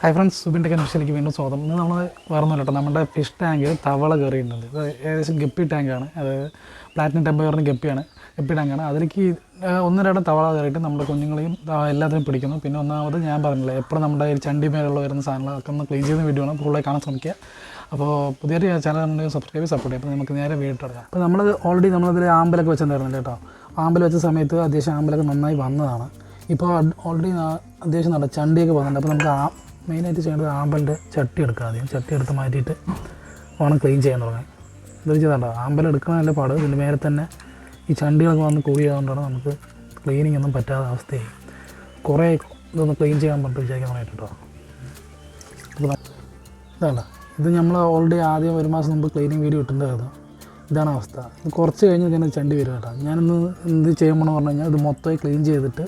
Hi friends സുബിന്റെ കൺഫ്യൂഷനിലേക്ക് വീണ്ടും സ്വാഗതം. ഇന്ന് നമ്മൾ വേറൊന്നുമില്ല കേട്ടോ. നമ്മുടെ ഫിഷ് ടാങ്കിൽ തവള കയറിയിട്ടുണ്ട്. ഇത് ഏകദേശം ഗപ്പി ടാങ്കാണ് അത് പ്ലാറ്റിനം ടെമ്പറിന് ഗപ്പിയാണ്. ഗപ്പി ടാങ്കാണ് അതിലേക്ക് ആ, ഒന്ന് രണ്ട് തവള കയറിയിട്ട് നമ്മുടെ കുഞ്ഞുങ്ങളെയും എല്ലാത്തിനും പിടിക്കുന്നു. പിന്നെ ഒന്നാമത് ഞാൻ പറഞ്ഞില്ല എപ്പോഴും നമ്മുടെ ചണ്ടി മേലുള്ള വരുന്ന സാധനങ്ങളൊക്കെ ഒന്ന് ക്ലീൻ ചെയ്യുന്ന വീഡിയോ ആണ്. ഫുള്ളായി കാണാൻ ശ്രമിക്കുക. അപ്പോൾ പുതിയൊരു ചാനൽ സബ്സ്ക്രൈബ് സപ്പോർട്ട് ചെയ്യും അപ്പോൾ നമുക്ക് നേരെ തുടങ്ങാം അപ്പോൾ നമ്മൾ ഓൾറെഡി നമ്മളതിൽ ആമ്പലൊക്കെ വെച്ചിട്ടുണ്ടായിരുന്നില്ല കേട്ടോ? ആമ്പൽ വെച്ച സമയത്ത് അത്യാവശ്യം ആമ്പലൊക്കെ നന്നായി വന്നതാണ്. ഇപ്പോൾ ഓൾറെഡി അത്യാവശ്യം നല്ല ചണ്ടിയൊക്കെ വന്നിട്ടുണ്ട്. അപ്പോൾ നമുക്ക് ആ മെയിനായിട്ട് ചെയ്യേണ്ടത് ആമ്പലിന്റെ ചട്ടി എടുക്കുക ആദ്യം. ചട്ടി എടുത്ത് മാറ്റിയിട്ട് വേണം ക്ലീൻ ചെയ്യാൻ തുടങ്ങാൻ ഇതൊരു ചെയ്താണ്ടോ ആമ്പൽ എടുക്കണമല്ല പാട്. ഇതിന്റെ മേലെ തന്നെ ഈ ചണ്ടികളൊക്കെ വന്ന് കൂടിയതുകൊണ്ടാണ് നമുക്ക് ക്ലീനിങ് ഒന്നും പറ്റാത്ത അവസ്ഥയായി. കുറേ ഇതൊന്ന് ക്ലീൻ ചെയ്യാൻ പറഞ്ഞിട്ട് വിചാരിക്കാൻ കേട്ടോ. ഇതാണ് ഇത് നമ്മൾ ഓൾറെഡി ആദ്യം ഒരു മാസം മുമ്പ് ക്ലീനിങ് വീഡിയോ ഇട്ടിട്ടുണ്ടായിരുന്നു. ഇതാണ് അവസ്ഥ. ഇത് കുറച്ച് കഴിഞ്ഞ് ഇങ്ങനെ ചണ്ടി വരും കേട്ടോ. ഞാനിന്ന് എന്ത് ചെയ്യുമ്പോൾ പറഞ്ഞു കഴിഞ്ഞാൽ ഇത് മൊത്തമായി ക്ലീൻ ചെയ്തിട്ട്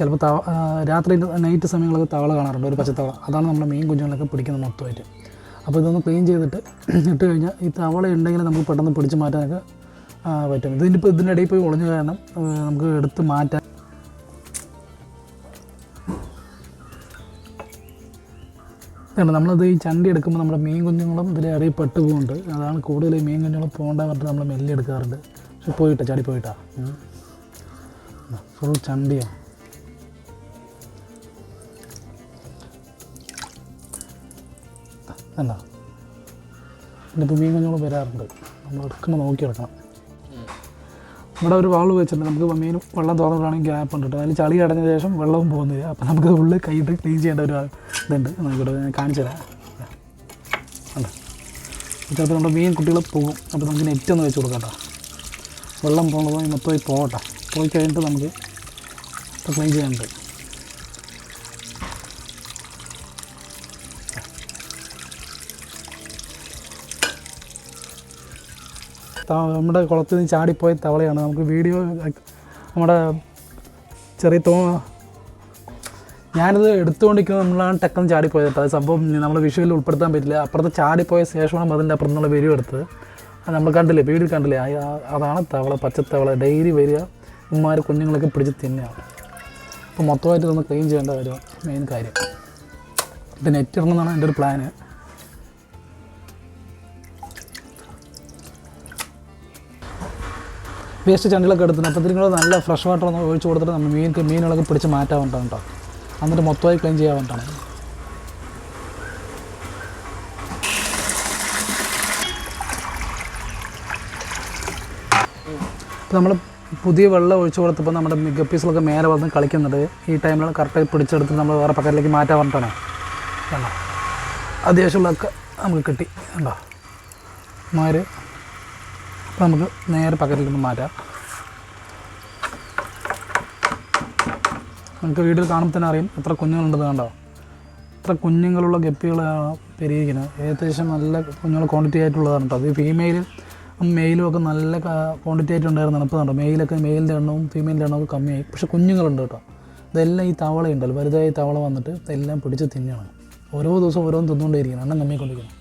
ചിലപ്പോൾ തവ രാത്രി നൈറ്റ് സമയങ്ങളൊക്കെ തവള കാണാറുണ്ട് ഒരു പച്ചത്തവള അതാണ് നമ്മുടെ മെയിൻ കുഞ്ഞുങ്ങളൊക്കെ പിടിക്കുന്നത് മൊത്തമായിട്ട്. അപ്പോൾ ഇതൊന്ന് ക്ലീൻ ചെയ്തിട്ട് ഇട്ട് കഴിഞ്ഞാൽ ഈ തവള ഉണ്ടെങ്കിൽ നമുക്ക് പെട്ടെന്ന് പിടിച്ച് മാറ്റാനൊക്കെ പറ്റും. ഇതിന്റെ ഇപ്പോൾ ഇതിന്റെ ഇടയിൽ പോയി ഒളിഞ്ഞു കാരണം നമുക്ക് എടുത്ത് മാറ്റാൻ ഇതാണ് നമ്മളത് ഈ ചണ്ടി എടുക്കുമ്പോൾ നമ്മുടെ മീൻ കുഞ്ഞുങ്ങളും ഇതിൽ ഇടയിൽ പെട്ട് പോകുന്നുണ്ട് അതാണ് കൂടുതൽ മീൻ കുഞ്ഞുങ്ങൾ പോകേണ്ട പറഞ്ഞിട്ട് നമ്മൾ മെല്ലെ എടുക്കാറുണ്ട്. പക്ഷെ പോയിട്ടാ? ചാടി പോയിട്ടാ? ഫുൾ ചണ്ടിയാണ് എന്റെ ഇപ്പോൾ മീൻ കുഞ്ഞുങ്ങൾ വരാറുണ്ട്. നമ്മൾ എടുക്കുമ്പോൾ നോക്കി എടുക്കണം ഇവിടെ ഒരു വാൾ വെച്ചിട്ടുണ്ട്. നമുക്ക് മീൻ വെള്ളം തുറന്നിട്ടാണെങ്കിൽ ഗ്യാപ്പ് ഉണ്ട് അതിൽ ചളി അടഞ്ഞ ശേഷം വെള്ളവും പോകുന്നില്ല. അപ്പോൾ നമുക്ക് ഉള്ളിൽ കൈയിട്ട് ക്ലീൻ ചെയ്യേണ്ട ഒരു ഇതുണ്ട്. നമുക്കിവിടെ ഞാൻ കാണിച്ചു തരാം. അല്ല. ചിലപ്പോൾ നമ്മുടെ മീൻ കുട്ടികൾ പോകും. അപ്പോൾ നമുക്ക് നെറ്റ് ഒന്ന് വെച്ച് കൊടുക്കാം കേട്ടോ. വെള്ളം പോകുന്നത് മൊത്തമായി പോകട്ടെ. പോയി കഴിഞ്ഞിട്ട് നമുക്ക് ക്ലീൻ ചെയ്യാനുണ്ട്. നമ്മുടെ കുളത്തിൽ നിന്ന് ചാടിപ്പോയ തവളയാണ്. നമുക്ക് വീഡിയോ നമ്മുടെ ചെറിയ തോ ഞാനിത് എടുത്തുകൊണ്ടിരിക്കുന്നത് നമ്മളാണ് ടെക്കം ചാടിപ്പോയത് കേട്ടോ. അത് സംഭവം നമ്മൾ വിഷുവിൽ ഉൾപ്പെടുത്താൻ പറ്റില്ല. അപ്പുറത്ത് ചാടിപ്പോയ ശേഷമാണ് അതിന്റെ അപ്പുറത്ത് നിന്നുള്ള വീഡിയോ എടുത്തത്. അത് നമ്മൾ കണ്ടില്ലേ? വീഡിയോ കണ്ടില്ലേ? അതാണ് തവള പച്ചത്തവള. ഡെയിലി വരിക. ഉമ്മാർ കുഞ്ഞുങ്ങളൊക്കെ പിടിച്ച് തിന്നുകയാണ് അപ്പോൾ മൊത്തമായിട്ട് ഇതൊന്ന് ക്ലീൻ ചെയ്യേണ്ട കാര്യം മെയിൻ കാര്യം. ഇത് നെറ്റ് ഇടണമെന്നാണ് എന്റെ ഒരു പ്ലാന് വേസ്റ്റ് ചണ്ടിലൊക്കെ എടുത്തിട്ട് അപ്പോൾ നിങ്ങൾ നല്ല ഫ്രഷ് വാട്ടർ ഒന്ന് ഒഴിച്ച് കൊടുത്തിട്ട് നമ്മൾ മീൻ മീനുകളൊക്കെ പിടിച്ച് മാറ്റാൻ വേണ്ടിയാണ് കേട്ടോ എന്നിട്ട് മൊത്തമായി ക്ലീൻ ചെയ്യാൻ ഇപ്പോൾ നമ്മൾ പുതിയ വെള്ളം ഒഴിച്ച് കൊടുത്തപ്പോൾ നമ്മുടെ ഗപ്പീസിലൊക്കെ മേലെ വന്ന് കളിക്കുന്നത് ഈ ടൈമിൽ കറക്റ്റായി പിടിച്ചെടുത്ത് നമ്മൾ വേറെ പക്കറ്റിലേക്ക് മാറ്റാൻ പറഞ്ഞിട്ടാണ് കണ്ടോ? അത്യാവശ്യമുള്ളതൊക്കെ നമുക്ക് കിട്ടി. കണ്ടോ? മാര് അപ്പോൾ നമുക്ക് നേരെ പക്കറ്റിലേക്ക് മാറ്റാം. നമുക്ക് വീട്ടിൽ കാണുമ്പോൾ തന്നെ അറിയാം എത്ര കുഞ്ഞുങ്ങളുണ്ടെന്ന് കണ്ടോ? എത്ര കുഞ്ഞുങ്ങളുള്ള ഗപ്പികളാണ് പെരുകിക്കുന്നത് ഏകദേശം നല്ല കുഞ്ഞുങ്ങൾ ക്വാണ്ടിറ്റി ആയിട്ടുള്ളതാണ് കേട്ടോ. അത് ഫീമെയിൽ മെയിലും ഒക്കെ നല്ല ക്വാണ്ടിറ്റി ആയിട്ട് ഉണ്ടായിരുന്നു കണ്ടോ മെയിലൊക്കെ മെയിലിന്റെ എണ്ണവും ഫീമെയിലിന്റെ എണ്ണവും കമ്മിയായി. പക്ഷെ കുഞ്ഞുങ്ങളുണ്ട് കേട്ടോ. ഇതെല്ലാം ഈ തവളയുണ്ടല്ലോ. വലുതായി തവള വന്നിട്ട് ഇതെല്ലാം പിടിച്ച് തിന്നാണ്. ഓരോ ദിവസം ഓരോന്ന് തിന്നുകൊണ്ടേയിരിക്കണം എണ്ണം കമ്മിക്കൊണ്ടിരിക്കണം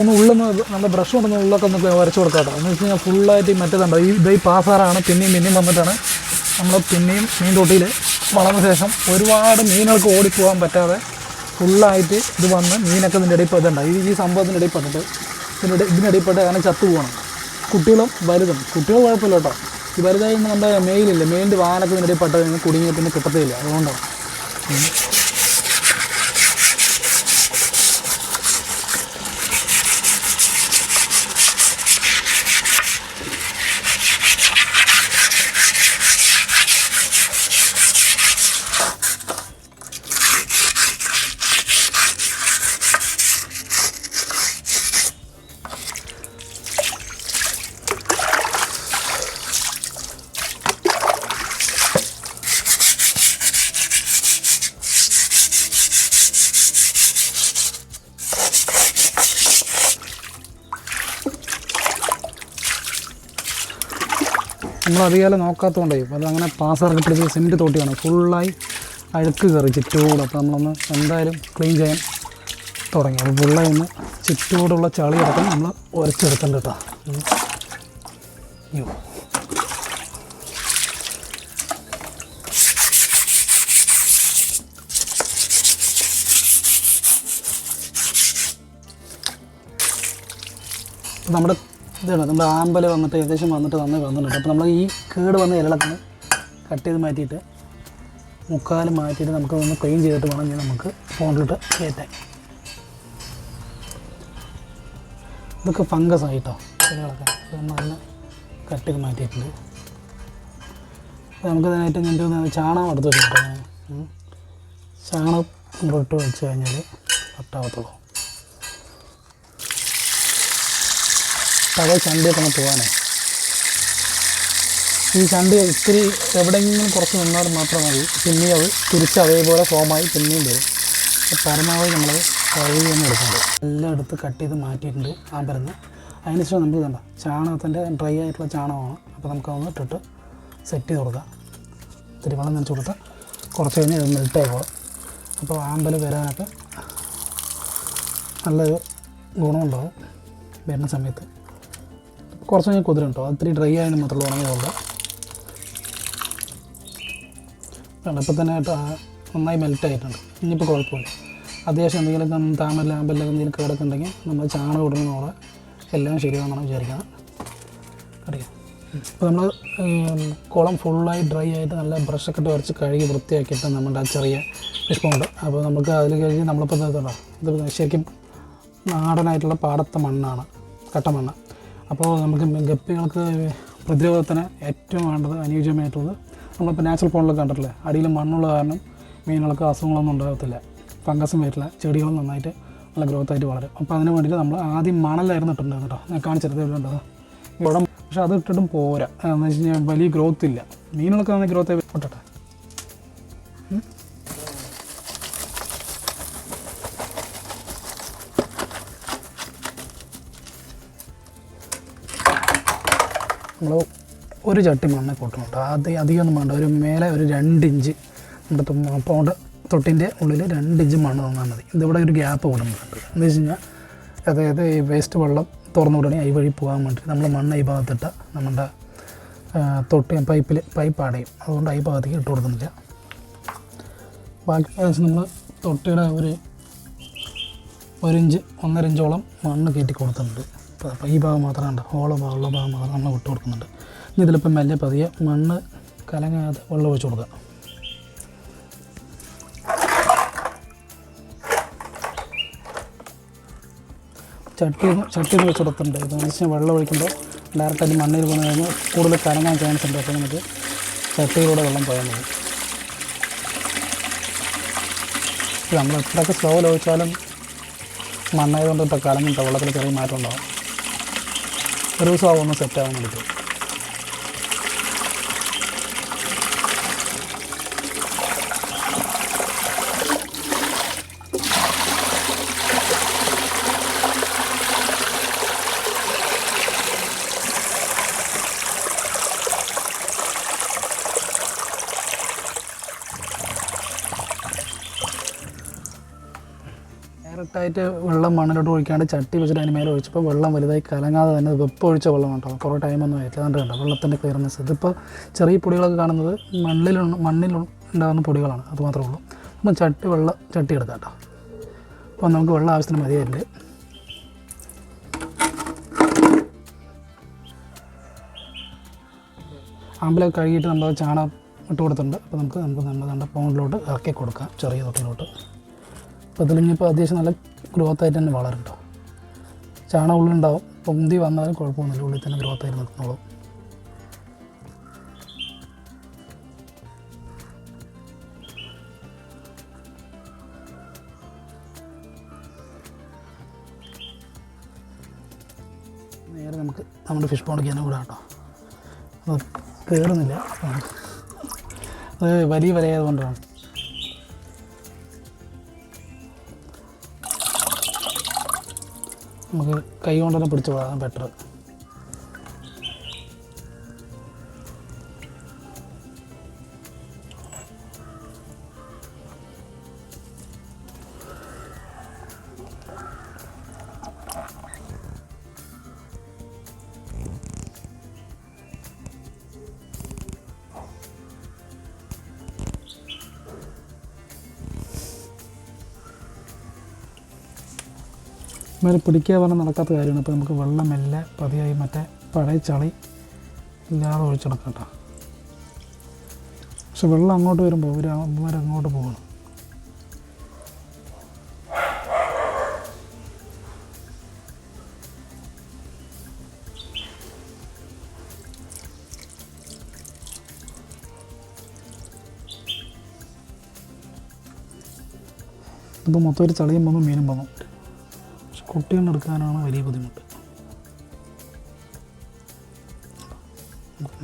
ഒന്ന് ഉള്ളിൽ നിന്ന് നല്ല ബ്രഷ് കൊണ്ടൊന്ന് ഉള്ളൊക്കെ ഒന്ന് വരച്ച് കൊടുക്കാട്ടോ എന്ന് വെച്ച് കഴിഞ്ഞാൽ ഫുള്ളായിട്ട് ഈ മറ്റേതുണ്ടോ ഈ ഇതായി പാസാറാണ് പിന്നെയും പിന്നെയും വന്നിട്ടാണ് നമ്മൾ പിന്നെയും മീൻ തൊട്ടിയിൽ വളർന്ന ശേഷം ഒരുപാട് മീനുകൾക്ക് ഓടിപ്പോകാൻ പറ്റാതെ ഫുള്ളായിട്ട് ഇത് വന്ന് മീനൊക്കെ ഇതിന്റെ ഇടയിൽ പെട്ടുണ്ട ഈ ഈ സംഭവത്തിന്റെ ഇടയിൽ പെട്ടിട്ട് ഇതിന്റെ ഇതിനിടയിൽ പെട്ട് അങ്ങനെ ചത്തു പോകണം. കുട്ടികളും വലുതും. കുട്ടികൾ കുഴപ്പമില്ല കേട്ടോ. ഈ വലുതായി നമ്മുടെ മെയിലില്ലേ മെയിലിന്റെ വാനൊക്കെ ഇതിന്റെ ഇടയിൽ പെട്ട് കഴിഞ്ഞാൽ കുടുങ്ങിയ പിന്നെ കിട്ടത്തില്ല അതുകൊണ്ടാണ്. അധികം നോക്കാത്തതുകൊണ്ടേ അത് അങ്ങനെ പാസ് പിടിച്ച് സിമെന്റ് തോട്ടിയാണ്. ഫുള്ളായി അഴുക്ക് കയറി ചുറ്റോട്. അപ്പോൾ നമ്മളൊന്ന് എന്തായാലും ക്ലീൻ ചെയ്യാൻ തുടങ്ങി. അപ്പോൾ ഫുള്ളായി ഒന്ന് ചുറ്റോടുള്ള ചളി അടക്കം നമ്മൾ ഉരച്ചെടുക്കണ്ട കേട്ടോ. നമ്മുടെ ഇതാണ് നമ്മുടെ ആമ്പൽ വന്നിട്ട് ഏകദേശം വന്നിട്ട് നന്നായി വന്നിട്ടുണ്ട്. അപ്പോൾ നമ്മൾ ഈ കേട് വന്ന ഇലകളൊക്കെ കട്ട് ചെയ്ത് മാറ്റിയിട്ട് മുക്കാൽ മാറ്റിയിട്ട് നമുക്ക് ഒന്ന് ക്ലീൻ ചെയ്തിട്ട് വേണം ഇനി നമുക്ക് ഫോണിലിട്ട് കയറ്റാൻ. ഇതൊക്കെ ഫംഗസ് ആയിട്ടോ ഇലകളൊക്കെ. നല്ല കട്ട് ചെയ്ത് മാറ്റിയിട്ടുണ്ട് നമുക്ക് ഇതിനായിട്ട് ഞാൻ ചാണകം എടുത്ത് വെച്ചിട്ടുണ്ട്. ചാണകം ഇട്ട് വെച്ച് കഴിഞ്ഞാൽ കട്ടാവത്തുള്ളൂ പഴയ ചണ്ടിയൊക്കെ ഒന്ന് പോകാനേ ഈ ചണ്ടി ഇത്തിരി എവിടെയെങ്കിലും കുറച്ച് നിന്നാൽ മാത്രം മതി. പിന്നെയും അത് തിരിച്ച് അതേപോലെ ഫോമായി പിന്നെയും വരും. പരമാവധി നമ്മൾ കഴുകി തന്നെ എടുക്കുന്നുണ്ട് എല്ലാം എടുത്ത് കട്ട് ചെയ്ത് മാറ്റിയിട്ടുണ്ട് ആ പരന്ന്. അതിനുശേഷം നമ്മൾ ഇതണ്ട ചാണകത്തിന്റെ ഡ്രൈ ആയിട്ടുള്ള ചാണകമാണ്. അപ്പോൾ നമുക്കതൊന്ന് ഇട്ടിട്ട് സെറ്റ് ചെയ്ത് കൊടുക്കാം. ഇത്തിരി വെള്ളം നനച്ച് കൊടുത്താൽ കുറച്ച് കഴിഞ്ഞ് അത് പോകും അപ്പോൾ ആമ്പൽ വരാനൊക്കെ നല്ലൊരു ഗുണമുണ്ടാവും വരുന്ന സമയത്ത്. കുറച്ച് കഴിഞ്ഞാൽ കുതിരും കേട്ടോ അത്തിരി ഡ്രൈ ആയതിന് മാത്രമേ ഉണങ്ങിയതുള്ളൂ ഇപ്പം തന്നെ കേട്ടോ നന്നായി മെൽറ്റ് ആയിട്ടുണ്ട്. ഇനിയിപ്പോൾ കുഴപ്പമില്ല. അത്യാവശ്യം എന്തെങ്കിലും താമര ലാമ്പല്ല എന്തെങ്കിലും കേടൊക്കെ നമ്മൾ ചാണകം ഇടുന്നതോടെ എല്ലാം ശരിയാണെന്നാണ് വിചാരിക്കുന്നത്. അറിയാം ഇപ്പോൾ നമ്മൾ കുളം ഫുള്ളായി ഡ്രൈ ആയിട്ട് നല്ല ബ്രഷൊക്കെ ഇട്ട് വരച്ച് കഴുകി വൃത്തിയാക്കിയിട്ട് നമ്മുടെ ആ ചെറിയ പുഷ്പമുണ്ട് അപ്പോൾ നമുക്ക് അതിൽ കഴിഞ്ഞ് നമ്മളിപ്പോൾ ഇതുണ്ടോ ഇത് ശരിക്കും നാടനായിട്ടുള്ള പാടത്തെ മണ്ണാണ് കട്ടമണ്ണ്. അപ്പോൾ നമുക്ക് ഗപ്പികൾക്ക് പ്രതിരോധത്തിന് ഏറ്റവും വേണ്ടത് അനുയോജ്യമായിട്ടുള്ളത് നമ്മളിപ്പോൾ നാച്ചുറൽ ഫോണിലൊക്കെ കണ്ടിട്ടില്ലേ? അടിയിൽ മണ്ണുള്ള കാരണം മീനുകൾക്ക് അസുഖങ്ങളൊന്നും ഉണ്ടാകത്തില്ല. ഫംഗസും വരില്ല. ചെടികളും നന്നായിട്ട് നല്ല ഗ്രോത്ത് ആയിട്ട് വളരും. അപ്പോൾ അതിന് വേണ്ടിയിട്ട് നമ്മൾ ആദ്യം മണലായിരുന്നു ഇട്ടുണ്ടായിരുന്നു കേട്ടോ. ഞാൻ കാണിച്ചത് ഉണ്ടത് ഇവിടെ പക്ഷെ അത് ഇട്ടിട്ടും പോരാ. എന്ന് വെച്ച് കഴിഞ്ഞാൽ വലിയ ഗ്രോത്ത് ഇല്ല. മീനുകൾക്ക് നന്നായി ഗ്രോത്ത് പൊട്ടട്ടെ നമ്മൾ ഒരു ചട്ടി മണ്ണ് കൂട്ടുന്നുണ്ട് അത് അധികമൊന്നും വേണ്ട. ഒരു മേലെ ഒരു രണ്ട് ഇഞ്ച് നമ്മുടെ പൗണ്ട് തൊട്ടിന്റെ ഉള്ളിൽ രണ്ട് ഇഞ്ച് മണ്ണ് തന്നാൽ മതി. ഇതിവിടെ ഒരു ഗ്യാപ്പ് കൊടുക്കുന്നുണ്ട് എന്ന് വെച്ച് കഴിഞ്ഞാൽ അതായത് ഈ വേസ്റ്റ് വെള്ളം തുറന്നു വിടണേ ഈ വഴി പോകാൻ വേണ്ടി നമ്മൾ മണ്ണ് ഈ ഭാഗത്തിട്ട നമ്മുടെ തൊട്ടി പൈപ്പിൽ പൈപ്പ് അടയും അതുകൊണ്ട് ഈ ഭാഗത്തേക്ക് ഇട്ട് കൊടുക്കുന്നില്ല. ബാക്കി ഏകദേശം നമ്മൾ തൊട്ടിയുടെ ഒരു ഒരു ഇഞ്ച് ഒന്നര ഇഞ്ചോളം മണ്ണ് കയറ്റി കൊടുത്തിട്ടുണ്ട്. ഈ ഭാഗം മാത്രം ഉണ്ട് ഹോള ഭാഗമുള്ള ഭാഗം മാത്രം നമ്മൾ വിട്ട് കൊടുക്കുന്നുണ്ട്. ഇനി ഇതിലിപ്പോൾ മെല്ലെ പതിയെ മണ്ണ് കലങ്ങാതെ വെള്ളം ഒഴിച്ച് കൊടുക്കുക. ചട്ടി ചട്ടി വെച്ച് കൊടുത്തിട്ടുണ്ട്. ഇതെന്ന് വെച്ചാൽ വെള്ളം ഒഴിക്കുമ്പോൾ ഡയറക്റ്റ് ഡയറക്റ്റായിട്ട് മണ്ണിൽ പോകുന്ന കഴിഞ്ഞാൽ കൂടുതൽ കലങ്ങാൻ ചാൻസ് ഉണ്ട്. അപ്പോൾ നമുക്ക് ചട്ടിയിലൂടെ വെള്ളം പോയാൽ മതി. നമ്മൾ എത്രയൊക്കെ സ്ലോയിൽ ഒഴിച്ചാലും മണ്ണായതുകൊണ്ട് ഇപ്പോൾ കലങ്ങിട്ട് വെള്ളത്തിൽ ചെറിയ മാറ്റം ഉണ്ടാവും. ഒരു ദിവസം ആവും ഡയറക്റ്റായിട്ട് വെള്ളം മണ്ണിലോട്ട് ഒഴിക്കാണ്ട് ചട്ടി വെച്ചിട്ട് അതിന് മേലെ ഒഴിച്ചപ്പോൾ വെള്ളം വലുതായി കലങ്ങാതെ തന്നെ വെപ്പ് ഒഴിച്ച വെള്ളം ഉണ്ടാവും കുറേ ടൈമൊന്നും ആയിട്ടില്ല. കണ്ട് കണ്ടോ? വെള്ളത്തിന്റെ ക്ലിയർനെസ് ഇതിപ്പോൾ ചെറിയ പൊടികളൊക്കെ കാണുന്നത് മണ്ണിൽ മണ്ണിൽ ഉണ്ടാകുന്ന പൊടികളാണ്. അത് മാത്രമേ ഉള്ളൂ. അപ്പം ചട്ടി വെള്ളം ചട്ടി എടുക്കാം കേട്ടോ. അപ്പോൾ നമുക്ക് വെള്ളം ആവശ്യത്തിന് മതിയായിട്ടുണ്ട്. ആമ്പലൊക്കെ കഴുകിയിട്ട് നമ്മൾ ചാണകം ഇട്ട് കൊടുത്തിട്ടുണ്ട്. അപ്പോൾ നമുക്ക് നമുക്ക് നമ്മുടെ നമ്മുടെ പൗണ്ടിലോട്ട് ഇറക്കി കൊടുക്കാം. ചെറിയ തൊട്ടിലോട്ട് ഇപ്പോൾ അത്യാവശ്യം നല്ല ഗ്രോത്ത് ആയിട്ട് തന്നെ കേട്ടോ ഉള്ളിൽ ഉള്ളിലുണ്ടാവും പൊന്തി വന്നാലും കുഴപ്പമൊന്നുമില്ല. ഉള്ളിൽ തന്നെ ഗ്രോത്ത് ആയിട്ട് നിൽക്കുന്നോളൂ നേരെ നമുക്ക് നമ്മുടെ ഫിഷ് പോണ്ടൊക്കെ തന്നെ വിടാം കേട്ടോ. അത് കയറുന്നില്ല അത് വലിയ വലയായതുകൊണ്ടാണ് നമുക്ക് കൈ കൊണ്ട് തന്നെ പിടിച്ച് വിടാം ബെറ്റർ ഇവരെ പിടിക്കുക പറഞ്ഞാൽ നടക്കാത്ത കാര്യമാണ്. അപ്പോൾ നമുക്ക് വെള്ളം മെല്ലെ പതിയായി മറ്റേ പഴയ ചളി ഇല്ലാതെ ഒഴിച്ചെടുക്കാം കേട്ടോ. പക്ഷെ വെള്ളം അങ്ങോട്ട് വരുമ്പോൾ ഇവർ അമ്മമാർ അങ്ങോട്ട് പോകണം. ഇപ്പോൾ മൊത്തം ഒരു ചളിയും വന്നു മീനും വന്നു. എടുക്കാനാണ് വലിയ ബുദ്ധിമുട്ട്.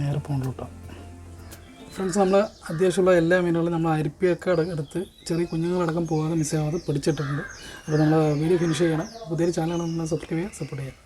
നേരെ പോകണ്ട കേട്ടോ. ഫ്രണ്ട്സ് നമ്മൾ അത്യാവശ്യമുള്ള എല്ലാ മീനുകളും നമ്മൾ അരിപ്പിയൊക്കെ എടുത്ത് ചെറിയ കുഞ്ഞുങ്ങളടക്കം പോകാതെ മിസ്സാവാതെ പിടിച്ചിട്ടുണ്ട്. അപ്പോൾ നമ്മൾ വീഡിയോ ഫിനിഷ് ചെയ്യണം. പുതിയൊരു ചാനലാണ് നമ്മൾ സബ്സ്ക്രൈബ് ചെയ്യുക സപ്പോർട്ട് ചെയ്യുക.